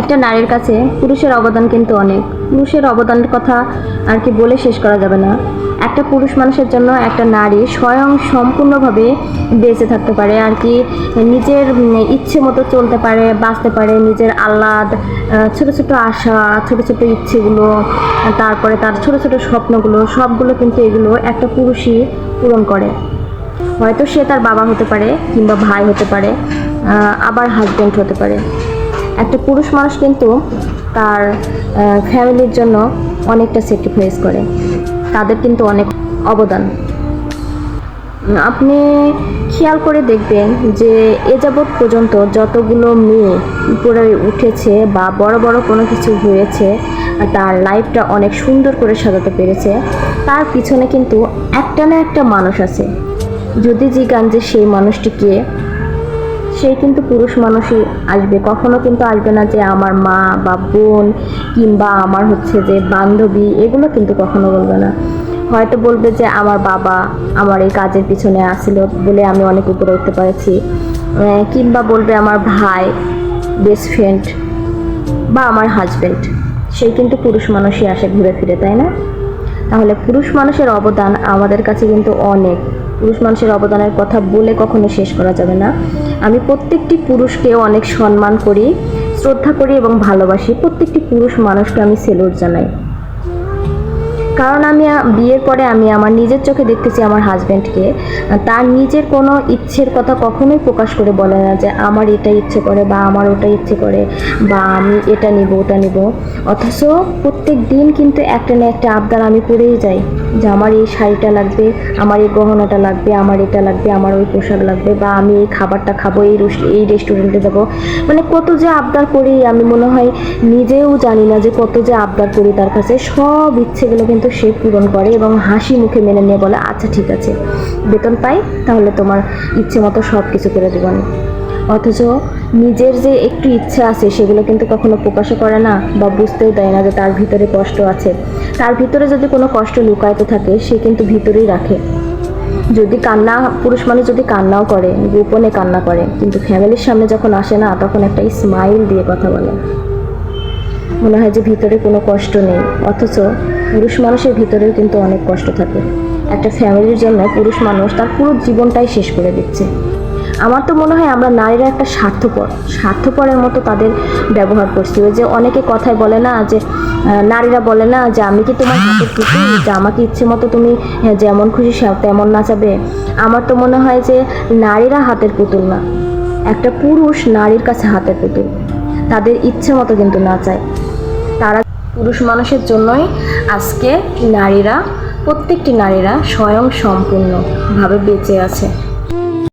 একটা নারীর কাছে পুরুষের অবদান কিন্তু অনেক। পুরুষের অবদানের কথা আর কি বলে শেষ করা যাবে না। একটা পুরুষ মানুষের জন্য একটা নারী স্বয়ং সম্পূর্ণভাবে বেঁচে থাকতে পারে আর কি নিজের ইচ্ছে মতো চলতে পারে বাঁচতে পারে নিজের আহ্লাদ আহ, ছোট ছোট আশা ছোট ছোট ইচ্ছেগুলো তারপরে তার ছোট ছোট স্বপ্নগুলো সবগুলো কিন্তু এগুলো একটা পুরুষই পূরণ করে। হয়তো সে তার বাবা হতে পারে কিংবা ভাই হতে পারে আবার হাজব্যান্ড হতে পারে। একটা পুরুষ মানুষ কিন্তু তার ফ্যামিলির জন্য অনেকটা স্যাক্রিফাইস করে। তাদের কিন্তু অনেক অবদান। আপনি খেয়াল করে দেখবেন যে এ যাবৎ পর্যন্ত যতগুলো মেয়ে উপরে উঠেছে বা বড় বড় কোনো কিছু হয়েছে তার লাইফটা অনেক সুন্দর করে সাজাতে পেরেছে, তার পিছনে কিন্তু একটা না একটা মানুষ আছে। যদি জিগান যে সেই মানুষটিকে সে কিন্তু পুরুষ মানুষই আসবে। কখনো কিন্তু আসবে না যে আমার মা বা বোন কিংবা আমার হচ্ছে যে বান্ধবী, এগুলো কিন্তু কখনো বলবে না। হয়তো বলবে যে আমার বাবা আমার এই কাজের পিছনে আসছিল বলে আমি অনেক উপরে উঠতে পেরেছি। কিংবা বলবে আমার ভাই বেস্ট ফ্রেন্ড বা আমার হাজব্যান্ড সেই কিন্তু পুরুষ মানুষই আসে ঘুরে ফিরে, তাই না? তাহলে পুরুষ মানুষের অবদান আমাদের কাছে কিন্তু অনেক। পুরুষ মানুষের অবদানের কথা বলে কখনো শেষ করা যাবে না। আমি প্রত্যেকটি পুরুষকে অনেক সম্মান করি, শ্রদ্ধা করি এবং ভালোবাসি। প্রত্যেকটি পুরুষ মানুষকে আমি সেলুট জানাই। কারণ আমি বিয়ের পরে আমি আমার নিজের চোখে দেখতেছি আমার হাজব্যান্ডকে তার নিজের কোনো ইচ্ছের কথা কখনোই প্রকাশ করে বলে না যে আমার এটা ইচ্ছে করে বা আমার ওটা ইচ্ছে করে বা আমি এটা নিব, ওটা নিব। অথচ প্রত্যেক দিন কিন্তু একটা না একটা আবদার আমি করেই যাই। যে আমার এই শাড়িটা লাগবে, আমার এই গহনাটা লাগবে, আমার এটা লাগবে, আমার ওই পোশাক লাগবে বা আমি এই খাবারটা খাব, এই এই রেস্টুরেন্টে যাব। মানে কত যে আবদার করি, আমি মনে হয় নিজেও জানি না যে কত যে আবদার করি তার কাছে। সব ইচ্ছেগুলো কিন্তু সে পূরণ করে এবং হাসি মুখে মেনে নিয়ে বলে আচ্ছা ঠিক আছে, বেতন পাই, তাহলে তোমার ইচ্ছে মতো সব কিছু করে দেবেন অথচ নিজের যে একটু ইচ্ছা আছে, সেগুলো কিন্তু কখনো প্রকাশও করে না বা বুঝতেও দেয় না যে তার ভিতরে কষ্ট আছে। তার ভিতরে যদি কোনো কষ্ট লুকায়িত থাকে, সে কিন্তু ভিতরেই রাখে। যদি কান্না, পুরুষ মানুষ যদি কান্নাও করে, গোপনে কান্না করে, কিন্তু ফ্যামিলির সামনে যখন আসে না, তখন একটা স্মাইল দিয়ে কথা বলে। মনে হয় যে ভিতরে কোনো কষ্ট নেই। অথচ পুরুষ মানুষের ভিতরেও কিন্তু অনেক কষ্ট থাকে। একটা ফ্যামিলির জন্য পুরুষ মানুষ তার পুরো জীবনটাই শেষ করে দিচ্ছে। আমার তো মনে হয় আমরা নারীরা একটা স্বার্থপর, স্বার্থপরের মতো তাদের ব্যবহার করছি। ওই যে অনেকে কথায় বলে না যে নারীরা বলে না যে, আমি কি তোমার হাতের পুতুল? যে আমাকে ইচ্ছে মতো তুমি যেমন খুশি তেমন নাচাবে। আমার তো মনে হয় যে, নারীরা হাতের পুতুল না। একটা পুরুষ নারীর কাছে হাতের পুতুল। তাদের ইচ্ছে মতো কিন্তু নাচায়। তারা পুরুষ মানুষের জন্যই আজকে নারীরা, প্রত্যেকটি নারীরা স্বয়ং সম্পূর্ণভাবে বেঁচে আছে।